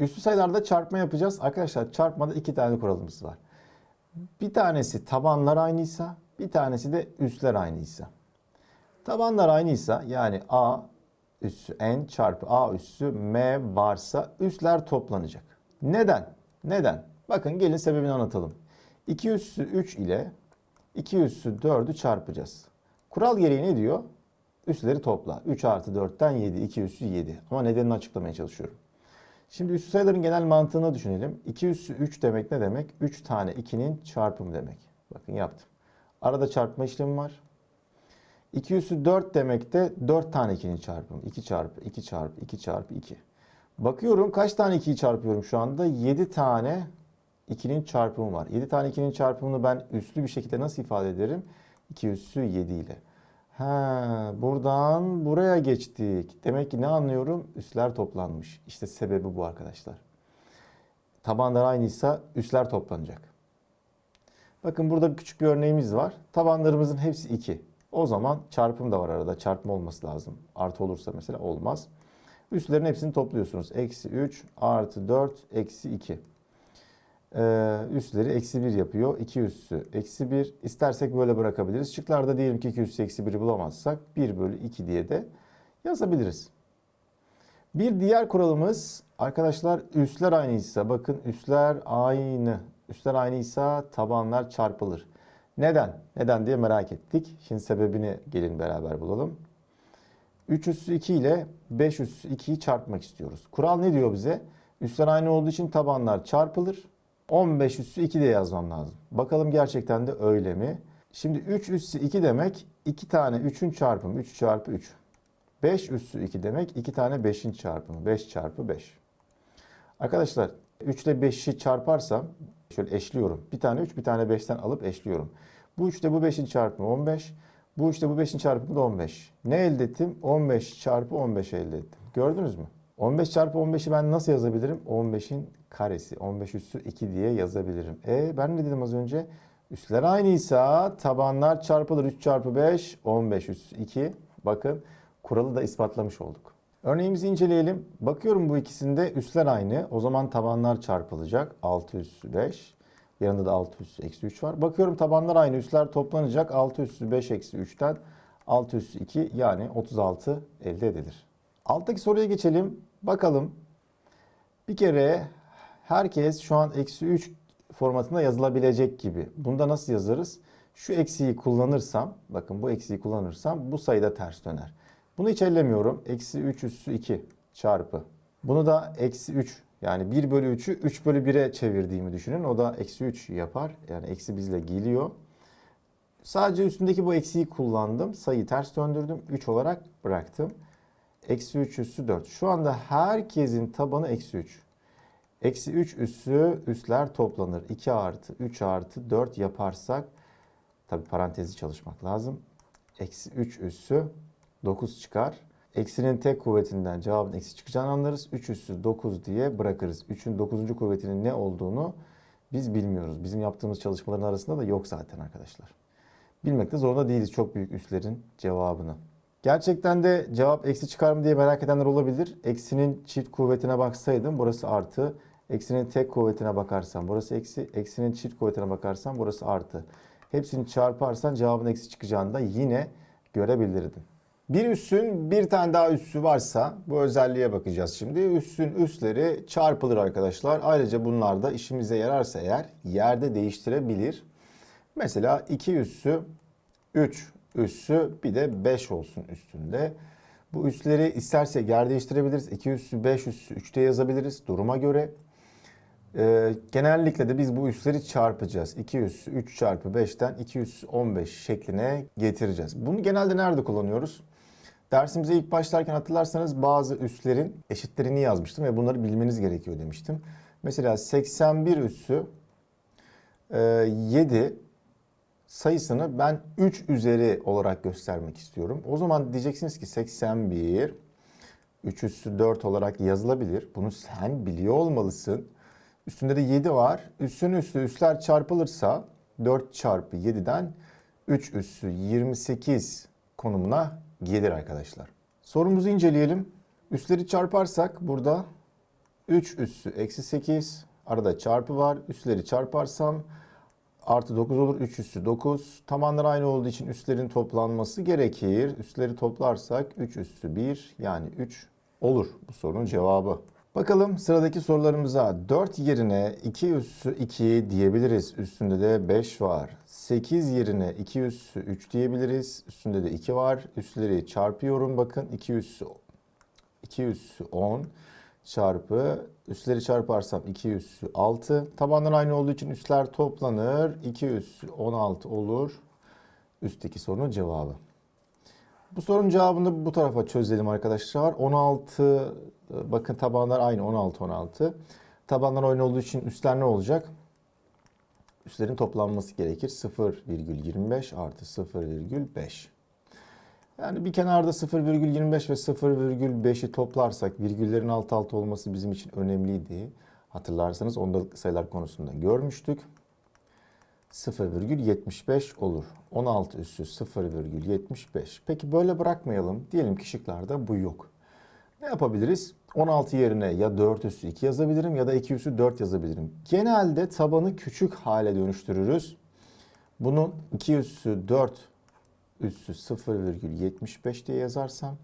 Üslü sayılarda çarpma yapacağız. Arkadaşlar çarpmada iki tane kuralımız var. Bir tanesi tabanlar aynıysa, bir tanesi de üsler aynıysa. Tabanlar aynıysa yani a üssü n çarpı a üssü m varsa üsler toplanacak. Neden? Neden? Bakın gelin sebebini anlatalım. 2 üssü 3 ile 2 üssü 4'ü çarpacağız. Kural gereği ne diyor? Üsleri topla. 3 artı 4'ten 7, 2 üssü 7. Ama nedenini açıklamaya çalışıyorum. Şimdi üssü sayıların genel mantığını düşünelim. 2 üssü 3 demek ne demek? 3 tane 2'nin çarpımı demek. Bakın yaptım. Arada çarpma işlemi var. 2 üssü 4 demek de 4 tane 2'nin çarpımı. 2 çarpı 2 çarpı 2 çarpı 2. Bakıyorum kaç tane 2'yi çarpıyorum şu anda? 7 tane 2'nin çarpımı var. 7 tane 2'nin çarpımını ben üslü bir şekilde nasıl ifade ederim? 2 üssü 7 ile. Ha, buradan buraya geçtik. Demek ki ne anlıyorum? Üsler toplanmış. İşte sebebi bu arkadaşlar. Tabanlar aynıysa üsler toplanacak. Bakın burada küçük bir örneğimiz var. Tabanlarımızın hepsi 2. O zaman çarpım da var arada. Çarpma olması lazım. Artı olursa mesela olmaz. Üslerin hepsini topluyorsunuz. Eksi 3 artı 4 eksi 2. Ee, üsleri eksi 1 yapıyor. 2 üssü eksi 1. İstersek böyle bırakabiliriz. Şıklarda diyelim ki 2 üssü eksi 1'i bulamazsak 1 bölü 2 diye de yazabiliriz. Bir diğer kuralımız arkadaşlar üsler aynıysa bakın üsler aynı. Üsler aynıysa tabanlar çarpılır. Neden? Neden diye merak ettik. Şimdi sebebini gelin beraber bulalım. 3 üssü 2 ile 5 üssü 2'yi çarpmak istiyoruz. Kural ne diyor bize? Üsler aynı olduğu için tabanlar çarpılır. 15 üssü 2 diye yazmam lazım. Bakalım gerçekten de öyle mi? Şimdi 3 üssü 2 demek 2 tane 3'ün çarpımı 3 çarpı 3. 5 üssü 2 demek 2 tane 5'in çarpımı 5 çarpı 5. Arkadaşlar 3 ile 5'i çarparsam şöyle eşliyorum. Bir tane 3 bir tane 5'ten alıp eşliyorum. Bu 3 ile bu 5'in çarpımı 15. Bu 3 ile bu 5'in çarpımı da 15. Ne elde ettim? 15 çarpı 15 elde ettim. Gördünüz mü? 15 çarpı 15'i ben nasıl yazabilirim? 15'in karesi. 15 üssü 2 diye yazabilirim. E ben ne dedim az önce? Üsler aynıysa tabanlar çarpılır. 3 çarpı 5 15 üssü 2. Bakın kuralı da ispatlamış olduk. Örneğimizi inceleyelim. Bakıyorum bu ikisinde üsler aynı. O zaman tabanlar çarpılacak. 6 üssü 5. Yanında da 6 üssü eksi 3 var. Bakıyorum tabanlar aynı. Üsler toplanacak. 6 üssü 5 eksi 3'ten 6 üssü 2 yani 36 elde edilir. Alttaki soruya geçelim. Bakalım. Bir kere herkes şu an eksi 3 formatında yazılabilecek gibi. Bunda nasıl yazarız? Şu eksiği kullanırsam, bakın bu eksiği kullanırsam bu sayıda ters döner. Bunu hiç ellemiyorum. Eksi 3 üssü 2 çarpı. Bunu da eksi 3 yani 1 bölü 3'ü 3 bölü 1'e çevirdiğimi düşünün. O da eksi 3 yapar. Yani eksi bizle geliyor. Sadece üstündeki bu eksiği kullandım. Sayıyı ters döndürdüm. 3 olarak bıraktım. Eksi 3 üssü 4. Şu anda herkesin tabanı eksi 3. Eksi 3 üssü üsler toplanır. 2 artı 3 artı 4 yaparsak tabi parantezi çalışmak lazım. Eksi 3 üssü 9 çıkar. Eksinin tek kuvvetinden cevabın eksi çıkacağını anlarız. 3 üssü 9 diye bırakırız. 3'ün 9. kuvvetinin ne olduğunu biz bilmiyoruz. Bizim yaptığımız çalışmaların arasında da yok zaten arkadaşlar. Bilmekte zorunda değiliz çok büyük üslerin cevabını. Gerçekten de cevap eksi çıkar mı diye merak edenler olabilir. Eksinin çift kuvvetine baksaydım burası artı. Eksinin tek kuvvetine bakarsam burası eksi. Eksinin çift kuvvetine bakarsam burası artı. Hepsini çarparsan cevabın eksi çıkacağını da yine görebilirdin. Bir üssün bir tane daha üssü varsa bu özelliğe bakacağız şimdi. Üssün üsleri çarpılır arkadaşlar. Ayrıca bunlar da işimize yararsa eğer yerde değiştirebilir. Mesela 2 üssü 3 üssü bir de 5 olsun üstünde. Bu üsleri istersek yer değiştirebiliriz. 2 üssü 5 üssü 3'te yazabiliriz duruma göre. Ee, genellikle de biz bu üsleri çarpacağız. 2 üssü 3 çarpı 5'ten 2 üssü 15 şekline getireceğiz. Bunu genelde nerede kullanıyoruz? Dersimize ilk başlarken hatırlarsanız bazı üslerin eşitlerini yazmıştım ve bunları bilmeniz gerekiyor demiştim. Mesela 81 üssü e, 7 sayısını ben 3 üzeri olarak göstermek istiyorum. O zaman diyeceksiniz ki 81 3 üssü 4 olarak yazılabilir. Bunu sen biliyor olmalısın. Üstünde de 7 var. Üssün üssü üsler çarpılırsa 4 çarpı 7'den 3 üssü 28 konumuna gelir arkadaşlar. Sorumuzu inceleyelim. Üsleri çarparsak burada 3 üssü eksi 8. Arada çarpı var. Üsleri çarparsam artı 9 olur. 3 üssü 9. Tabanlar aynı olduğu için üslerin toplanması gerekir. Üsleri toplarsak 3 üssü 1 yani 3 olur bu sorunun cevabı. Bakalım sıradaki sorularımıza 4 yerine 2 üssü 2 diyebiliriz. Üstünde de 5 var. 8 yerine 2 üssü 3 diyebiliriz. Üstünde de 2 var. Üsleri çarpıyorum bakın. 2 üssü 2 üssü 10 çarpı üsleri çarparsam 2 üssü 6. Tabanlar aynı olduğu için üsler toplanır. 2 üssü 16 olur. Üstteki sorunun cevabı. Bu sorunun cevabını bu tarafa çözelim arkadaşlar. 16 bakın tabanlar aynı 16 16. Tabanlar aynı olduğu için üstler ne olacak? Üslerin toplanması gerekir. 0,25 artı 0,5. Yani bir kenarda 0,25 ve 0,5'i toplarsak virgüllerin alt alta olması bizim için önemliydi. Hatırlarsanız ondalıklı sayılar konusunda görmüştük. 0,75 olur. 16 üssü 0,75. Peki böyle bırakmayalım. Diyelim ki şıklarda bu yok. Ne yapabiliriz? 16 yerine ya 4 üssü 2 yazabilirim ya da 2 üssü 4 yazabilirim. Genelde tabanı küçük hale dönüştürürüz. Bunun 2 üssü 4 üssü 0,75 diye yazarsam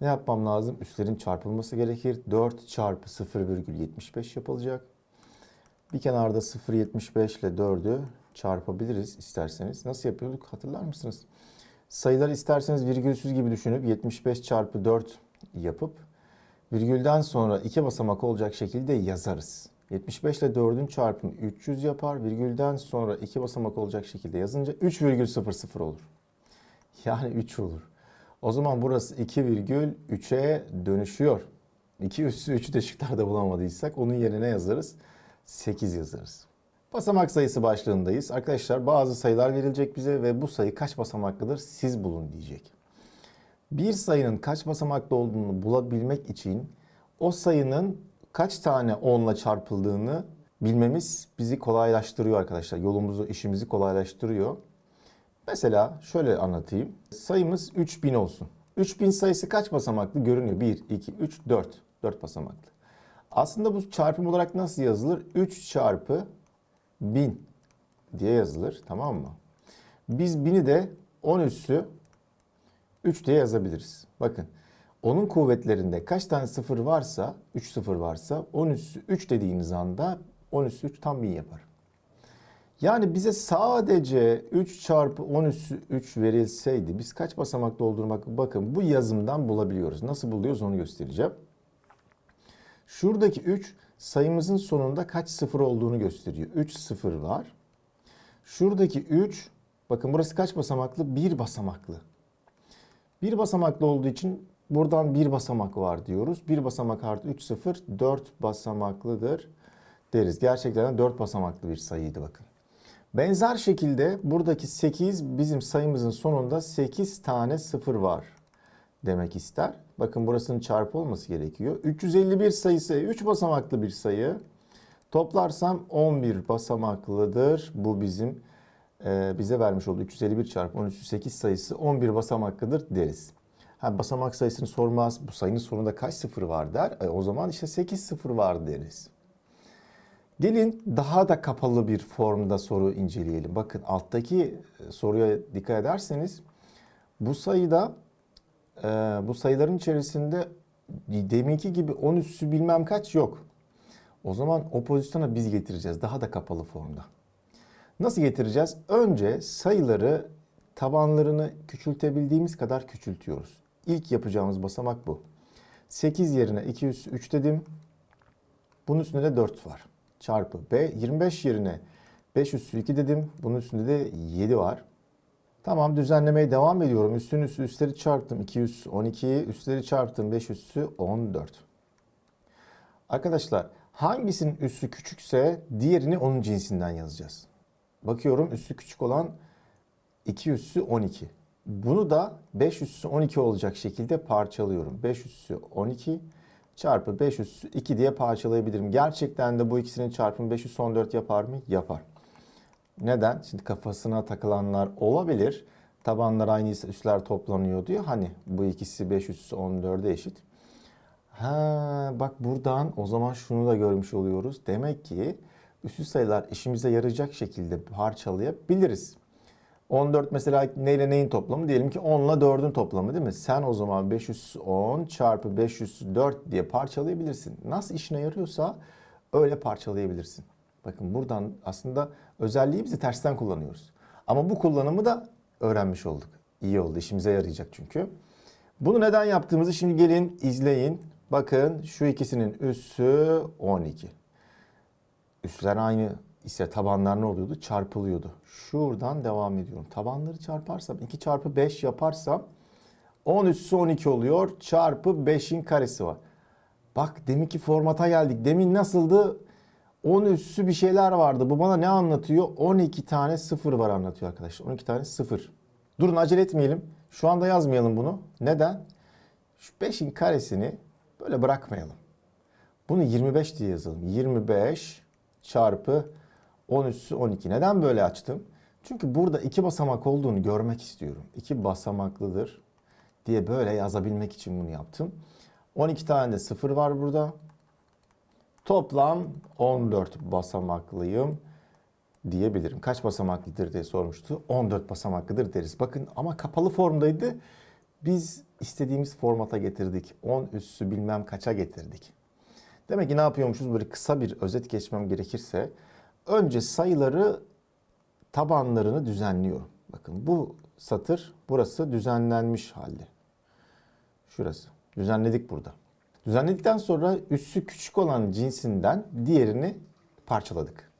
ne yapmam lazım? Üslerin çarpılması gerekir. 4 çarpı 0,75 yapılacak. Bir kenarda 0,75 ile 4'ü çarpabiliriz isterseniz. Nasıl yapıyorduk hatırlar mısınız? Sayıları isterseniz virgülsüz gibi düşünüp 75 çarpı 4 yapıp virgülden sonra iki basamak olacak şekilde yazarız. 75 ile 4'ün çarpımı 300 yapar. Virgülden sonra iki basamak olacak şekilde yazınca 3,00 olur. Yani 3 olur. O zaman burası 2,3'e dönüşüyor. 2 üssü 3'ü de şıklarda bulamadıysak onun yerine yazarız. 8 yazarız. Basamak sayısı başlığındayız. Arkadaşlar bazı sayılar verilecek bize ve bu sayı kaç basamaklıdır siz bulun diyecek. Bir sayının kaç basamaklı olduğunu bulabilmek için o sayının kaç tane 10 ile çarpıldığını bilmemiz bizi kolaylaştırıyor arkadaşlar. Yolumuzu, işimizi kolaylaştırıyor. Mesela şöyle anlatayım. Sayımız 3000 olsun. 3000 sayısı kaç basamaklı görünüyor? 1, 2, 3, 4. 4 basamaklı. Aslında bu çarpım olarak nasıl yazılır? 3 çarpı 1000 diye yazılır. Tamam mı? Biz 1000'i de 10 üssü 3 diye yazabiliriz. Bakın onun kuvvetlerinde kaç tane sıfır varsa 3 sıfır varsa 10 üssü 3 dediğiniz anda 10 üssü 3 tam 1000 yapar. Yani bize sadece 3 çarpı 10 üssü 3 verilseydi biz kaç basamak doldurmak bakın bu yazımdan bulabiliyoruz. Nasıl buluyoruz onu göstereceğim. Şuradaki 3 sayımızın sonunda kaç sıfır olduğunu gösteriyor. 3 sıfır var. Şuradaki 3 bakın burası kaç basamaklı? 1 basamaklı. 1 basamaklı olduğu için buradan 1 basamak var diyoruz. 1 basamak artı 3 sıfır 4 basamaklıdır deriz. Gerçekten de 4 basamaklı bir sayıydı bakın. Benzer şekilde buradaki 8 bizim sayımızın sonunda 8 tane sıfır var demek ister. Bakın burasının çarpı olması gerekiyor. 351 sayısı 3 basamaklı bir sayı. Toplarsam 11 basamaklıdır. Bu bizim bize vermiş olduğu 351 çarpı 13 8 sayısı 11 basamaklıdır deriz. Ha, basamak sayısını sormaz. Bu sayının sonunda kaç sıfır var der. E, o zaman işte 8 sıfır var deriz. Gelin daha da kapalı bir formda soru inceleyelim. Bakın alttaki soruya dikkat ederseniz bu sayıda e, bu sayıların içerisinde deminki gibi 10 üssü bilmem kaç yok. O zaman o pozisyona biz getireceğiz daha da kapalı formda. Nasıl getireceğiz? Önce sayıları tabanlarını küçültebildiğimiz kadar küçültüyoruz. İlk yapacağımız basamak bu. 8 yerine 2 üssü 3 dedim. Bunun üstünde de 4 var çarpı B. 25 yerine 5 üssü 2 dedim. Bunun üstünde de 7 var. Tamam düzenlemeye devam ediyorum. Üstün üssü üstleri çarptım. 2 üssü 12. Üstleri çarptım. 5 üssü 14. Arkadaşlar hangisinin üssü küçükse diğerini onun cinsinden yazacağız. Bakıyorum üssü küçük olan 2 üssü 12. Bunu da 5 üssü 12 olacak şekilde parçalıyorum. 5 üssü 12 çarpı 5 üssü 2 diye parçalayabilirim. Gerçekten de bu ikisinin çarpımı 5 üssü 14 yapar mı? Yapar. Neden? Şimdi kafasına takılanlar olabilir. Tabanlar aynıysa üsler toplanıyor diyor. Hani bu ikisi 5 üssü 14'e eşit. Ha, bak buradan o zaman şunu da görmüş oluyoruz. Demek ki üstü sayılar işimize yarayacak şekilde parçalayabiliriz. 14 mesela neyle neyin toplamı? Diyelim ki 10 ile 4'ün toplamı değil mi? Sen o zaman 510 çarpı 504 diye parçalayabilirsin. Nasıl işine yarıyorsa öyle parçalayabilirsin. Bakın buradan aslında özelliğimizi tersten kullanıyoruz. Ama bu kullanımı da öğrenmiş olduk. İyi oldu, işimize yarayacak çünkü. Bunu neden yaptığımızı şimdi gelin izleyin. Bakın şu ikisinin üssü 12. Üsler aynı ise tabanlar ne oluyordu? Çarpılıyordu. Şuradan devam ediyorum. Tabanları çarparsam 2 çarpı 5 yaparsam 10 üssü 12 oluyor. Çarpı 5'in karesi var. Bak deminki formata geldik. Demin nasıldı? 10 üssü bir şeyler vardı. Bu bana ne anlatıyor? 12 tane sıfır var anlatıyor arkadaşlar. 12 tane sıfır. Durun acele etmeyelim. Şu anda yazmayalım bunu. Neden? Şu 5'in karesini böyle bırakmayalım. Bunu 25 diye yazalım. 25 çarpı 10 üssü 12. Neden böyle açtım? Çünkü burada iki basamak olduğunu görmek istiyorum. İki basamaklıdır diye böyle yazabilmek için bunu yaptım. 12 tane de sıfır var burada. Toplam 14 basamaklıyım diyebilirim. Kaç basamaklıdır diye sormuştu. 14 basamaklıdır deriz. Bakın ama kapalı formdaydı. Biz istediğimiz formata getirdik. 10 üssü bilmem kaça getirdik. Demek ki ne yapıyormuşuz? Böyle kısa bir özet geçmem gerekirse önce sayıları tabanlarını düzenliyorum. Bakın bu satır burası düzenlenmiş halde. Şurası. Düzenledik burada. Düzenledikten sonra üssü küçük olan cinsinden diğerini parçaladık.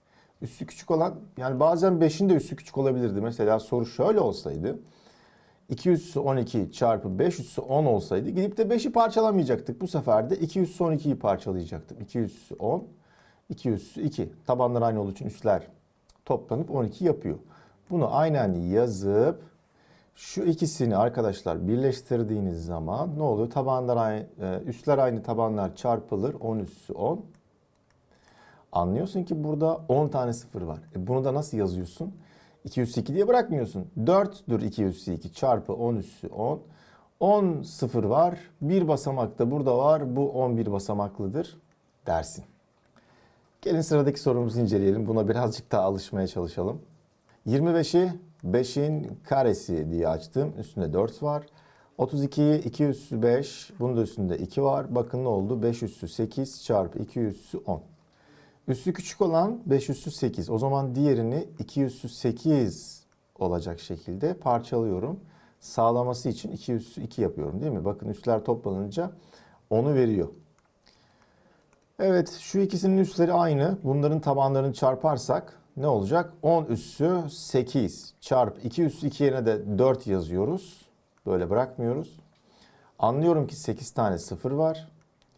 Üssü küçük olan yani bazen 5'in de üssü küçük olabilirdi. Mesela soru şöyle olsaydı. 2 üssü 12 çarpı 5 üssü 10 olsaydı gidip de 5'i parçalamayacaktık. Bu sefer de 2 üssü 12'yi parçalayacaktım. 2 üssü 10, 2 üssü 2. Tabanlar aynı olduğu için üsler toplanıp 12 yapıyor. Bunu aynen yazıp şu ikisini arkadaşlar birleştirdiğiniz zaman ne oluyor? Tabanlar aynı, e, üsler aynı tabanlar çarpılır. 10 üssü 10. Anlıyorsun ki burada 10 tane sıfır var. E bunu da nasıl yazıyorsun? 2 üssü 2 diye bırakmıyorsun. 4'dür 2 üssü 2 çarpı 10 üssü 10. 10 sıfır var. Bir basamak da burada var. Bu 11 basamaklıdır dersin. Gelin sıradaki sorumuzu inceleyelim. Buna birazcık daha alışmaya çalışalım. 25'i 5'in karesi diye açtım. Üstünde 4 var. 32'yi 2 üssü 5. Bunun da üstünde 2 var. Bakın ne oldu? 5 üssü 8 çarpı 2 üssü 10. Üssü küçük olan 5 üssü 8. O zaman diğerini 2 üssü 8 olacak şekilde parçalıyorum. Sağlaması için 2 üssü 2 yapıyorum değil mi? Bakın üsler toplanınca onu veriyor. Evet şu ikisinin üsleri aynı. Bunların tabanlarını çarparsak ne olacak? 10 üssü 8 çarpı 2 üssü 2 yerine de 4 yazıyoruz. Böyle bırakmıyoruz. Anlıyorum ki 8 tane sıfır var.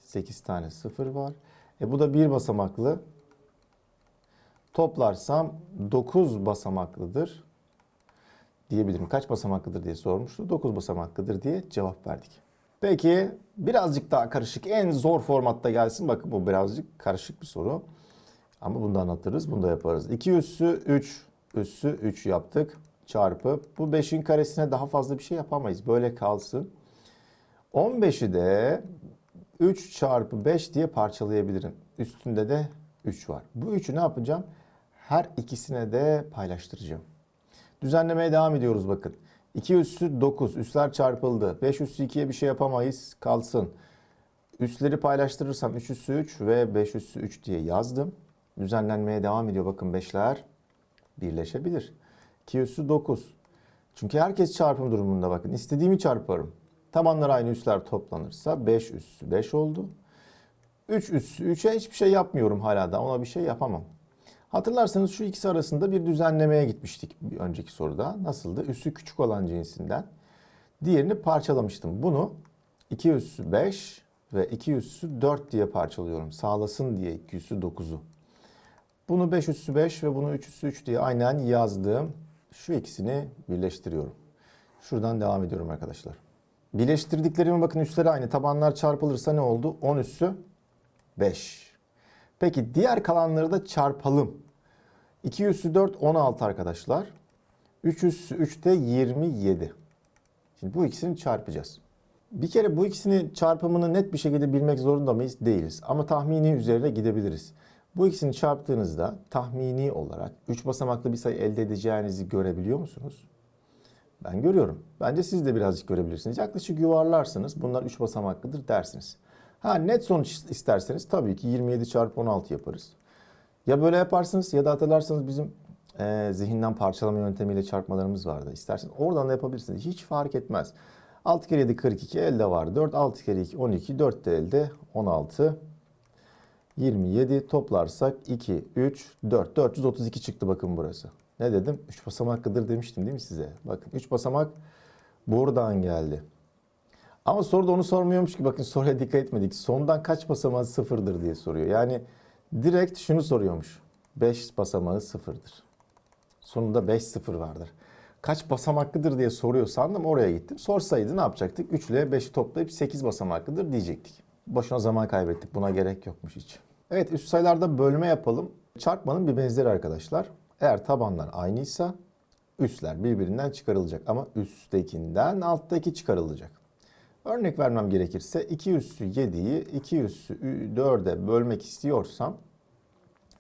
8 tane sıfır var. E bu da bir basamaklı. Toplarsam 9 basamaklıdır diyebilirim. Kaç basamaklıdır diye sormuştu. 9 basamaklıdır diye cevap verdik. Peki birazcık daha karışık en zor formatta gelsin. Bakın bu birazcık karışık bir soru. Ama bunu da anlatırız. Bunu da yaparız. 2 üssü 3 üssü 3 yaptık. Çarpı. Bu 5'in karesine daha fazla bir şey yapamayız. Böyle kalsın. 15'i de 3 çarpı 5 diye parçalayabilirim. Üstünde de 3 var. Bu 3'ü ne yapacağım? Her ikisine de paylaştıracağım. Düzenlemeye devam ediyoruz bakın. 2 üssü 9. Üsler çarpıldı. 5 üssü 2'ye bir şey yapamayız. Kalsın. Üsleri paylaştırırsam 3 üssü 3 ve 5 üssü 3 diye yazdım. Düzenlenmeye devam ediyor. Bakın 5'ler birleşebilir. 2 üssü 9. Çünkü herkes çarpım durumunda bakın. İstediğimi çarparım. Tabanlar aynı üsler toplanırsa 5 üssü 5 oldu. 3 üssü 3'e hiçbir şey yapmıyorum hala da. Ona bir şey yapamam. Hatırlarsanız şu ikisi arasında bir düzenlemeye gitmiştik bir önceki soruda. Nasıldı? Üssü küçük olan cinsinden. Diğerini parçalamıştım. Bunu 2 üssü 5 ve 2 üssü 4 diye parçalıyorum. Sağlasın diye 2 üssü 9'u. Bunu 5 üssü 5 ve bunu 3 üssü 3 diye aynen yazdım. Şu ikisini birleştiriyorum. Şuradan devam ediyorum arkadaşlar. Birleştirdiklerime bakın üsleri aynı. Tabanlar çarpılırsa ne oldu? 10 üssü 5. Peki diğer kalanları da çarpalım. 2 üssü 4 16 arkadaşlar. 3 üssü 3 de 27. Şimdi bu ikisini çarpacağız. Bir kere bu ikisinin çarpımını net bir şekilde bilmek zorunda mıyız? Değiliz. Ama tahmini üzerine gidebiliriz. Bu ikisini çarptığınızda tahmini olarak 3 basamaklı bir sayı elde edeceğinizi görebiliyor musunuz? Ben görüyorum. Bence siz de birazcık görebilirsiniz. Yaklaşık yuvarlarsınız. Bunlar 3 basamaklıdır dersiniz. Ha net sonuç isterseniz tabii ki 27 çarpı 16 yaparız. Ya böyle yaparsınız ya da hatırlarsanız bizim e, zihinden parçalama yöntemiyle çarpmalarımız vardı. İsterseniz oradan da yapabilirsiniz. Hiç fark etmez. 6 kere 7 42 elde var 4. 6 kere 2 12. 4 de elde 16. 27 toplarsak 2, 3, 4. 432 çıktı bakın burası. Ne dedim? 3 basamaklıdır demiştim değil mi size? Bakın 3 basamak buradan geldi. Ama soruda onu sormuyormuş ki bakın soruya dikkat etmedik. Sondan kaç basamağı sıfırdır diye soruyor. Yani direkt şunu soruyormuş. 5 basamağı sıfırdır. Sonunda 5 sıfır vardır. Kaç basamaklıdır diye soruyor sandım oraya gittim. Sorsaydı ne yapacaktık? 3 ile 5'i toplayıp 8 basamaklıdır diyecektik. Boşuna zaman kaybettik. Buna gerek yokmuş hiç. Evet üst sayılarda bölme yapalım. Çarpmanın bir benzeri arkadaşlar. Eğer tabanlar aynıysa üstler birbirinden çıkarılacak. Ama üsttekinden alttaki çıkarılacak. Örnek vermem gerekirse 2 üssü 7'yi 2 üssü 4'e bölmek istiyorsam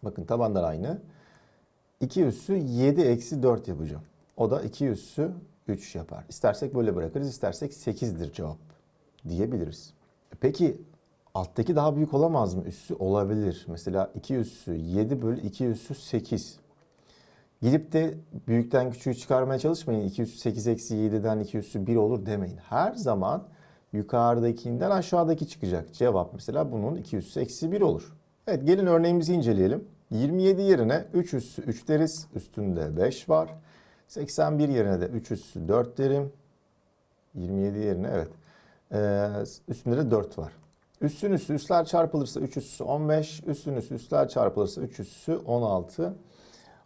bakın tabanlar aynı. 2 üssü 7 eksi 4 yapacağım. O da 2 üssü 3 yapar. İstersek böyle bırakırız, istersek 8'dir cevap diyebiliriz. Peki alttaki daha büyük olamaz mı? Üssü olabilir. Mesela 2 üssü 7 bölü 2 üssü 8. Gidip de büyükten küçüğü çıkarmaya çalışmayın. 2 üssü 8 eksi 7'den 2 üssü 1 olur demeyin. Her zaman yukarıdakinden aşağıdaki çıkacak. Cevap mesela bunun 2 üssü eksi 1 olur. Evet gelin örneğimizi inceleyelim. 27 yerine 3 üssü 3 deriz. Üstünde 5 var. 81 yerine de 3 üssü 4 derim. 27 yerine evet. Ee, üstünde de 4 var. Üstün üssü üstler çarpılırsa 3 üssü 15. Üstün üssü üstler çarpılırsa 3 üssü 16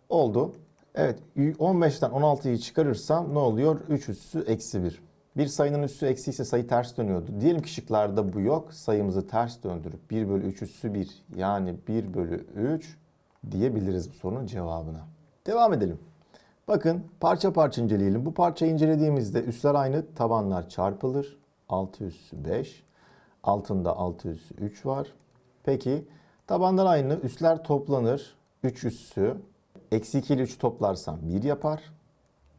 oldu. Evet 15'ten 16'yı çıkarırsam ne oluyor? 3 üssü eksi 1. Bir sayının üssü eksi ise sayı ters dönüyordu. Diyelim ki şıklarda bu yok. Sayımızı ters döndürüp 1 bölü 3 üssü 1 yani 1 bölü 3 diyebiliriz bu sorunun cevabına. Devam edelim. Bakın parça parça inceleyelim. Bu parçayı incelediğimizde üstler aynı tabanlar çarpılır. 6 üssü 5. Altında 6 üssü 3 var. Peki tabanlar aynı üstler toplanır. 3 üssü eksi 2 ile 3 toplarsam 1 yapar.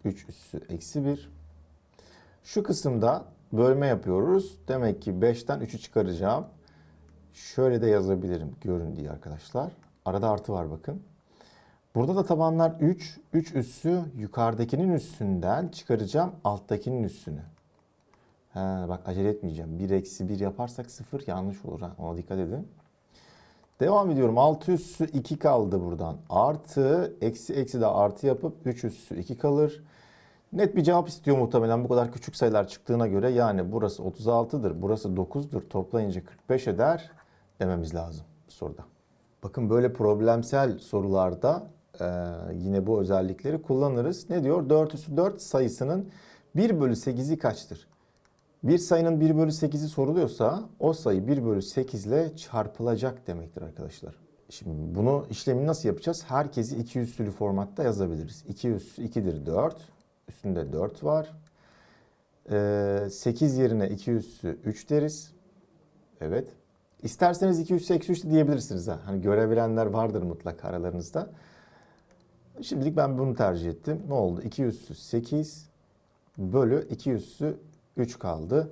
3 üssü eksi 1. Şu kısımda bölme yapıyoruz. Demek ki 5'ten 3'ü çıkaracağım. Şöyle de yazabilirim görün diye arkadaşlar. Arada artı var bakın. Burada da tabanlar 3. 3 üssü yukarıdakinin üstünden çıkaracağım alttakinin üstünü. Ha, bak acele etmeyeceğim. 1 eksi 1 yaparsak 0 yanlış olur. Ha, ona dikkat edin. Devam ediyorum. 6 üssü 2 kaldı buradan. Artı eksi eksi de artı yapıp 3 üssü 2 kalır. Net bir cevap istiyor muhtemelen bu kadar küçük sayılar çıktığına göre. Yani burası 36'dır, burası 9'dur. Toplayınca 45 eder dememiz lazım soruda. Bakın böyle problemsel sorularda e, yine bu özellikleri kullanırız. Ne diyor? 4 üssü 4 sayısının 1 bölü 8'i kaçtır? Bir sayının 1 bölü 8'i soruluyorsa o sayı 1 bölü 8 ile çarpılacak demektir arkadaşlar. Şimdi bunu işlemi nasıl yapacağız? Herkesi iki üssülü formatta yazabiliriz. 2 üssü 2'dir 4. Üstünde 4 var. Ee, 8 yerine 2 üssü 3 deriz. Evet. İsterseniz 2 üssü eksi 3 de diyebilirsiniz. Ha. Hani görebilenler vardır mutlaka aralarınızda. Şimdilik ben bunu tercih ettim. Ne oldu? 2 üssü 8 bölü 2 üssü 3 kaldı.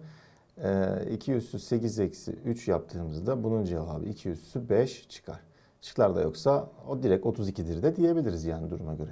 Ee, 2 üssü 8 eksi 3 yaptığımızda bunun cevabı 2 üssü 5 çıkar. Şıklarda yoksa o direkt 32'dir de diyebiliriz yani duruma göre.